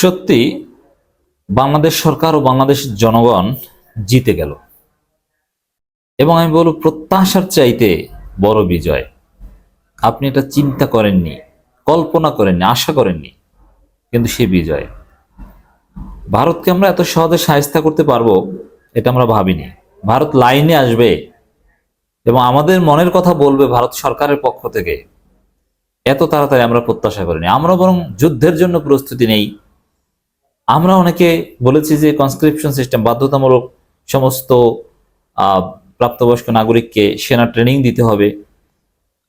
সত্যি, বাংলাদেশ সরকার ও বাংলাদেশের জনগণ জিতে গেল। এবং আমি বলব, প্রত্যাশার চাইতে বড় বিজয়। আপনি এটা চিন্তা করেননি, কল্পনা করেননি, আশা করেননি, কিন্তু সে বিজয়। ভারতকে আমরা এত সহজে সাহিস্তা করতে পারব, এটা আমরা ভাবিনি। ভারত লাইনে আসবে এবং আমাদের মনের কথা বলবে ভারত সরকারের পক্ষ থেকে, এত তাড়াতাড়ি আমরা প্রত্যাশা করিনি। আমরা বরং যুদ্ধের জন্য প্রস্তুতি নেই আমরা অনেকে বলেছি যে কনস্ক্রিপশন সিস্টেম বাধ্যতামূলক সমস্ত প্রাপ্তবয়স্ক নাগরিককে সেনা ট্রেনিং দিতে হবে।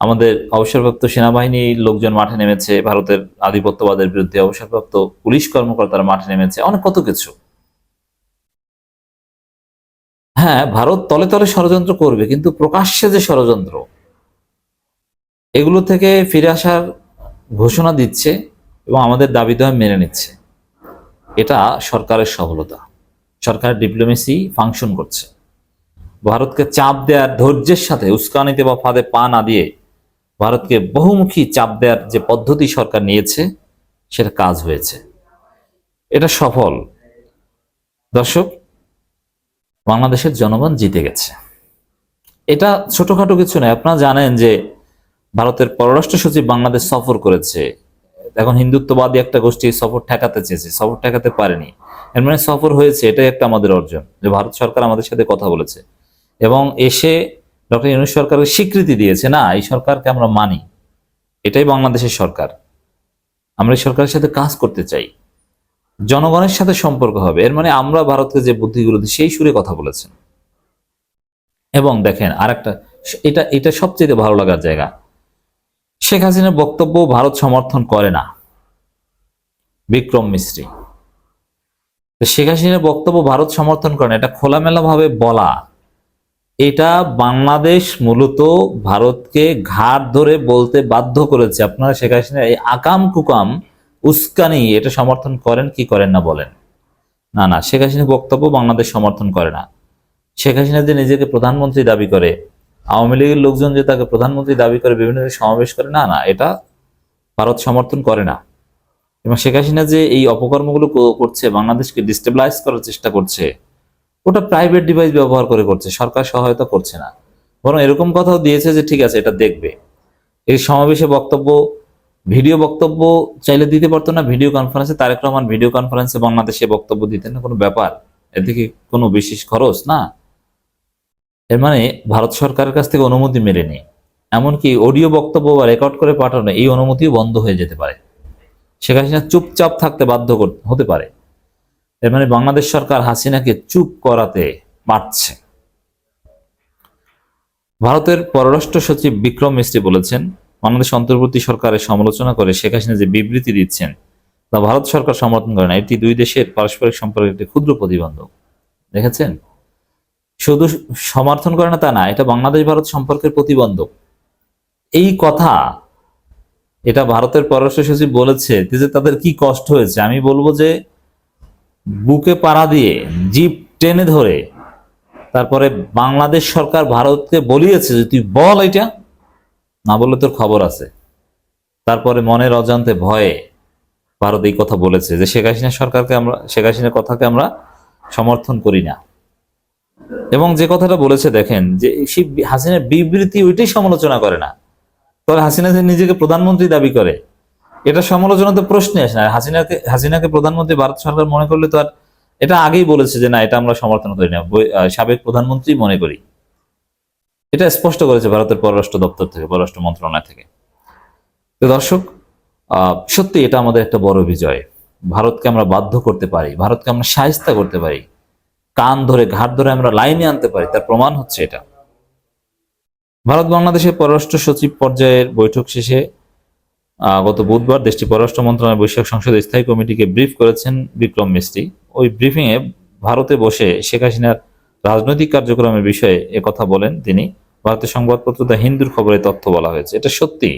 আমাদের অবসরপ্রাপ্ত সেনাবাহিনীর লোকজন মাঠে নেমেছে, ভারতের আধিপত্যবাদের বিরুদ্ধে অবসরপ্রাপ্ত পুলিশ কর্মকর্তারা মাঠে নেমেছে, অনেক কত কিছু। হ্যাঁ ভারত তলে তলে ষড়যন্ত্র করবে, কিন্তু প্রকাশ্যে যে ষড়যন্ত্র, এগুলো থেকে ফিরে আসার ঘোষণা দিচ্ছে এবং আমাদের দাবি দেওয়া মেনে নিচ্ছে। এটা সরকারের সফলতা। সরকারের ডিপ্লোমেসি ফাংশন করছে। ভারতকে চাপ দেওয়ার ধৈর্যের সাথে উস্কানিতে বা ফাঁদে পা না দিয়ে ভারতকে বহুমুখী চাপ দেওয়ার যে পদ্ধতি সরকার নিয়েছে, সেটা কাজ হয়েছে। এটা সফল। দর্শক, বাংলাদেশের জনগণ জিতে গেছে। এটা ছোটখাটো কিছু নয়। আপনারা জানেন যে ভারতের পররাষ্ট্র সচিব বাংলাদেশ সফর করেছে এখন হিন্দুত্ববাদী একটা গোষ্ঠী সফর ঠেকাতে চেয়েছে, সফর ঠেকাতে পারেনি। এর মানে সফর হয়েছে, এটাই একটা আমাদের অর্জন, যে ভারত সরকার আমাদের সাথে কথা বলেছে। এবং এসে ডক্টর ইউনুস সরকারের স্বীকৃতি দিয়েছে, না, এই সরকারকে আমরা মানি, এটাই বাংলাদেশের সরকার। আমরা এই সরকারের সাথে কাজ করতে চাই। জনগণের সাথে সম্পর্ক হবে, এর মানে আমরা ভারতকে যে বুদ্ধিগুলো দিই, সেই সুরে কথা বলেছেন। এবং দেখেন আর একটা এটা এটা সবচেয়ে ভালো লাগার জায়গা শেখ হাসিনার বক্তব্য ভারত সমর্থন করে না। বিক্রম তো শেখ হাসিনার বক্তব্য ভারত সমর্থন করে না, এটা খোলামেলা ভাবে বলা। এটা বাংলাদেশ মূলত ভারতকে ঘাট ধরে বলতে বাধ্য করেছে। আপনারা শেখ হাসিনা এই আকাম কুকাম, উস্কানি, এটা সমর্থন করেন কি করেন না বলেন। না না, শেখ হাসিনার বক্তব্য বাংলাদেশ সমর্থন করে না। শেখ হাসিনা যে নিজেকে প্রধানমন্ত্রী দাবি করে আওয়ামী লীগের লোকজন যে তাকে প্রধানমন্ত্রী দাবি করে, বিভিন্ন সমাবেশ করে, না না, এটা ভারত সমর্থন করে না। এবং শেখ হাসিনা যে এই অপকর্মগুলো করছে, বাংলাদেশকে ডিস্টেবলাইজ করার চেষ্টা করছে, ওটা প্রাইভেট ডিভাইস ব্যবহার করে করছে, সরকার সহায়তা করছে না। বরং এরকম কথাও দিয়েছে যে, ঠিক আছে, এটা দেখবে। এই সমাবেশে বক্তব্য, ভিডিও বক্তব্য চাইলে দিতে পারতো না, ভিডিও কনফারেন্সে তারেক রহমান ভিডিও কনফারেন্সে বাংলাদেশে বক্তব্য দিতেন না, কোনো ব্যাপার। এদিকে কোনো বিশেষ খরচ, না। এর মানে ভারত সরকারের কাছ থেকে অনুমতি মেলেনি। এমনকি অডিও বক্তব্য বা রেকর্ড করে পাঠানো এই অনুমতিও বন্ধ হয়ে যেতে পারে। শেখ হাসিনা চুপচাপ থাকতে বাধ্য হতে পারে। এর মানে বাংলাদেশ সরকার হাসিনাকে চুপ করাতে পারছে। ভারতের পররাষ্ট্র সচিব বিক্রম মিস্ত্রি বলেছেন, বাংলাদেশ অন্তর্বর্তী সরকারের সমালোচনা করে শেখ হাসিনা যে বিবৃতি দিচ্ছেন তা ভারত সরকার সমর্থন করে না। এটি দুই দেশের পারস্পরিক সম্পর্কের একটি ক্ষুদ্র প্রতিবন্ধক। দেখেছেন? শুধু সমর্থন করে না তা না, এটা বাংলাদেশ ভারত সম্পর্কের প্রতিবন্ধক। এই কথা এটা ভারতের পররাষ্ট্র সচিব বলেছে যে তাদের কি কষ্ট হয়েছে। আমি বলব যে, বুকে পাড়া দিয়ে, জিপ টেনে ধরে, তারপরে বাংলাদেশ সরকার ভারতকে বলিয়েছে যে, তুই বল এটা। না বললে তোর খবর আছে। তারপরে মনের অজান্তে ভয়ে ভারত এই কথা বলেছে যে, শেখ হাসিনা সরকারকে আমরা, শেখ হাসিনার কথাকে আমরা সমর্থন করি না। এবং যে কথাটা বলেছে, দেখেন, যে সেই হাসিনার বিবৃতি ওইটাই সমালোচনা করে না। তবে হাসিনা নিজেকে প্রধানমন্ত্রী দাবি করে, এটা সমালোচনা তো প্রশ্নে আসে না। হাসিনাকে হাসিনাকে প্রধানমন্ত্রী ভারত সরকার মনে করলে তো আর এটা আগেই বলেছে যে, না, এটা আমরা সমর্থন করি না। সাবেক প্রধানমন্ত্রী মনে করি। এটা স্পষ্ট করেছে ভারতের পররাষ্ট্র দপ্তর থেকে, পররাষ্ট্র মন্ত্রণালয় থেকে। তো দর্শক সত্যি এটা আমাদের একটা বড় বিজয়। ভারতকে আমরা বাধ্য করতে পারি, ভারতকে আমরা সাহিস্তা করতে পারি। কান ধরে, ঘাট ধরে আমরা লাইনে আনতে পারি, তার প্রমাণ হচ্ছে এটা। ভারত বাংলাদেশের পররাষ্ট্র সচিব পর্যায়ের বৈঠক শেষে গত বুধবার দেশটির পররাষ্ট্র মন্ত্রণালয় বৈশাখ সংসদের স্থায়ী কমিটিকে ব্রিফ করেছেন বিক্রম মিস্ত্রি। ওই ব্রিফিং এ ভারতে বসে শেখ হাসিনার রাজনৈতিক কার্যক্রমের বিষয়ে কথা বলেন তিনি। ভারতের সংবাদপত্র দ্য হিন্দুর খবরে তথ্য বলা হয়েছে। এটা সত্যি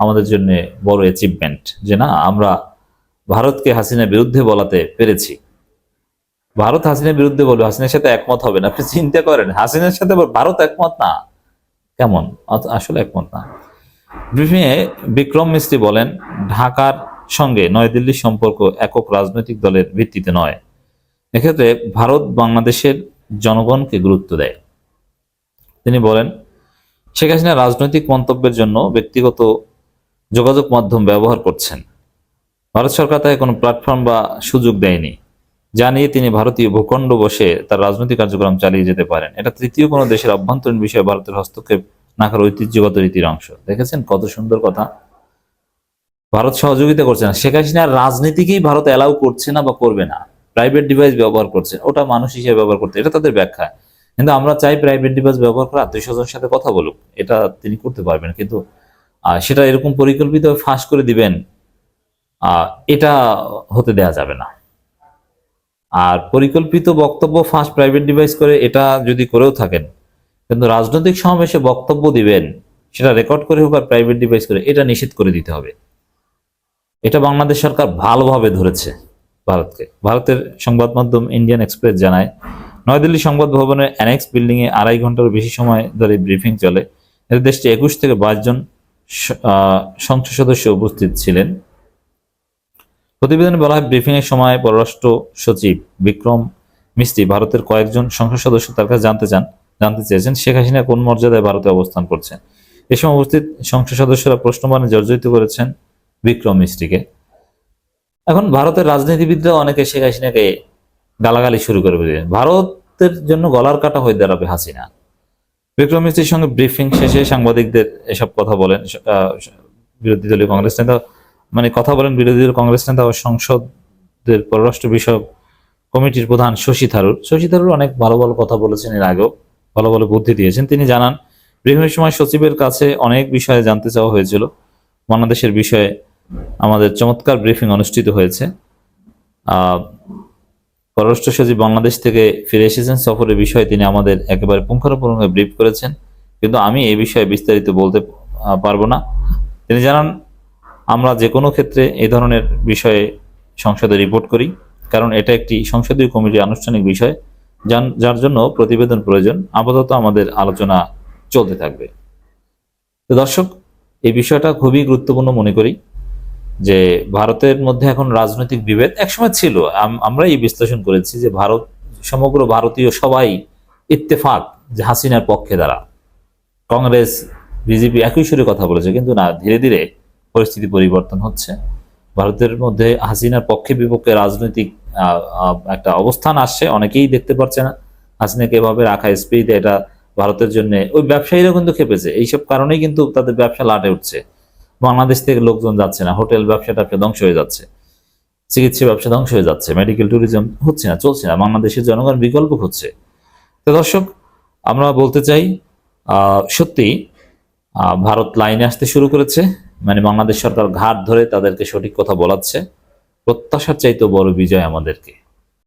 আমাদের জন্য বড় অ্যাচিভমেন্ট যে না, আমরা ভারতকে হাসিনার বিরুদ্ধে বলাতে পেরেছি। ভারত হাসিনার বিরুদ্ধে বলবে, হাসিনার সাথে একমত হবে না। আপনি চিন্তা করেন, হাসিনার সাথে ভারত একমত না। কেমন? আসলে একমত না। ব্রিফিংয়ে বিক্রম মিস্ত্রি বলেন, ঢাকার সঙ্গে নয়াদিল্লির সম্পর্ক একক রাজনৈতিক দলের ভিত্তিতে নয়। এক্ষেত্রে ভারত বাংলাদেশের জনগণকে গুরুত্ব দেয়। তিনি বলেন, শেখ হাসিনা রাজনৈতিক মন্তব্যের জন্য ব্যক্তিগত যোগাযোগ মাধ্যম ব্যবহার করছেন। ভারত সরকার তাকে কোনো প্ল্যাটফর্ম বা সুযোগ দেয়নি। যা নিয়ে তিনি ভারতীয় ভূখণ্ড বসে তার রাজনৈতিক কার্যক্রম চালিয়ে যেতে পারেন। এটা তৃতীয় কোনো দেশের অভ্যন্তরীণ বিষয়ে ভারতের হস্তক্ষেপ নাকার ঐতিহ্যগত রীতির অংশ। দেখেছেন কত সুন্দর কথা? ভারত সহযোগিতা করছে না। শেখ হাসিনার রাজনীতিকেই ভারত অ্যালাউ করছে না বা করবে না। প্রাইভেট ডিভাইস ব্যবহার করছে। ওটা মানুষ হিসেবে ব্যবহার করতে এটা তাদের ব্যাখ্যা। কিন্তু আমরা চাই প্রাইভেট ডিভাইস ব্যবহার করে আত্মীয় স্বজনের সাথে কথা বলুক। এটা তিনি করতে পারবেন। কিন্তু সেটা এরকম পরিকল্পিত ফাঁস করে দিবেন এটা হতে দেয়া যাবে না। আর পরিকল্পিত বক্তব্য ফাঁস প্রাইভেট ডিভাইস করে এটা যদি করেও থাকেন, কিন্তু রাজনৈতিক সমাবেশে বক্তব্য দিবেন, সেটা রেকর্ড করে হোক আর প্রাইভেট ডিভাইস করে, এটা নিষেধ করে দিতে হবে। এটা বাংলাদেশ সরকার ভালোভাবে ধরেছে ভারতকে। ভারতের সংবাদ মাধ্যম ইন্ডিয়ান এক্সপ্রেস জানায়, নয়াদিল্লি সংবাদ ভবনের অ্যানেক্স বিল্ডিং এ আড়াই ঘণ্টার বেশি সময় ধরে ব্রিফিং চলে। এতে দেশটি একুশ থেকে বাইশ জন সংসদ সদস্য উপস্থিত ছিলেন। প্রতিবেদনে বলা হয় ব্রিফিং এর সময় পররাষ্ট্র সচিব বিক্রম মিস্ত্রি ভারতের কয়েকজন সংসদ সদস্য তার কাছে জানতে চান, জানতে চেয়েছেন শেখ হাসিনা কোন মর্যাদায় ভারতে অবস্থান করছেন। এ সময় উপস্থিত সংসদ সদস্যরা প্রশ্নবাণে জর্জরিত করেছেন বিক্রম মিস্ত্রিকে। এখন ভারতের রাজনীতিবিদরা অনেকে শেখ হাসিনাকে গালাগালি শুরু করে দিলেন ভারতের জন্য গলার কাটা হয়ে দাঁড়াবে হাসিনা। বিক্রম মিস্ত্রির সঙ্গে ব্রিফিং শেষে সাংবাদিকদের এসব কথা বলেন বিরোধী দলীয় কংগ্রেস নেতা মানে কথা বলেন বিরোধী দলীয় কংগ্রেস নেতা ও সংসদের পররাষ্ট্র বিষয়ক কমিটির প্রধান শশী থারুর। শশী থারুর অনেক ভালো ভালো কথা বলেছেন এর আগেও, ভালো ভালো বুদ্ধি দিয়েছেন। তিনি জানান ব্রিফিংয়ের সময় সচিবের কাছে অনেক বিষয়ে জানতে চাওয়া হয়েছিল। বাংলাদেশের বিষয়ে আমাদের চমৎকার ব্রিফিং অনুষ্ঠিত হয়েছে। পররাষ্ট্র সচিব বাংলাদেশ থেকে ফিরে এসেছেন। সফরের বিষয়ে তিনি আমাদের একেবারে পুঙ্খানুপুঙ্খ ব্রিফ করেছেন। কিন্তু আমি এই বিষয়ে বিস্তারিত বলতে পারব না। তিনি জানান আমরা যে কোনো ক্ষেত্রে এই ধরনের বিষয়ে সংসদে রিপোর্ট করি, কারণ এটা একটি সংসদীয় কমিটির আনুষ্ঠানিক বিষয় যার জন্য প্রতিবেদন প্রয়োজন, আপাতত আমাদের আলোচনা চলতে থাকবে। তো দর্শক, এই বিষয়টা খুবই গুরুত্বপূর্ণ মনে করি যে ভারতের মধ্যে এখন রাজনৈতিক বিভেদ একসময় ছিল। আম- আমরা এই বিশ্লেষণ করেছি যে ভারত, সমগ্র ভারতীয় সবাই ইত্তেফাক যে হাসিনার পক্ষে দ্বারা কংগ্রেস, বিজেপি একই সুরে কথা বলেছে, কিন্তু না, ধীরে ধীরে পরিস্থিতি পরিবর্তন হচ্ছে। ভারতের মধ্যে হাসিনার পক্ষে বিপক্ষে রাজনৈতিক একটা অবস্থান আসছে, অনেকেই দেখতে পাচ্ছে না হাসিনাকে এভাবে রাখা স্পিরিতে এটা ভারতের জন্য। ওই ব্যবসায়ীরা কিন্তু খেপেছে। এইসব কারণেই কিন্তু তাদের ব্যবসা লাটে উঠছে। বাংলাদেশ থেকে লোকজন যাচ্ছে না, হোটেল ব্যবসা ট্যাবসা ধ্বংস হয়ে যাচ্ছে। চিকিৎসা ব্যবসা ধ্বংস হয়ে যাচ্ছে, মেডিকেল ট্যুরিজম হচ্ছে না, চলছে না, বাংলাদেশের জনগণ বিকল্প হচ্ছে তো দর্শক, আমরা বলতে চাই সত্যি ভারত লাইনে আসতে শুরু করেছে। মানে বাংলাদেশ সরকার ঘাট ধরে তাদেরকে সঠিক কথা বলাচ্ছে। প্রত্যাশার চাইতে বড় বিজয় আমাদেরকে।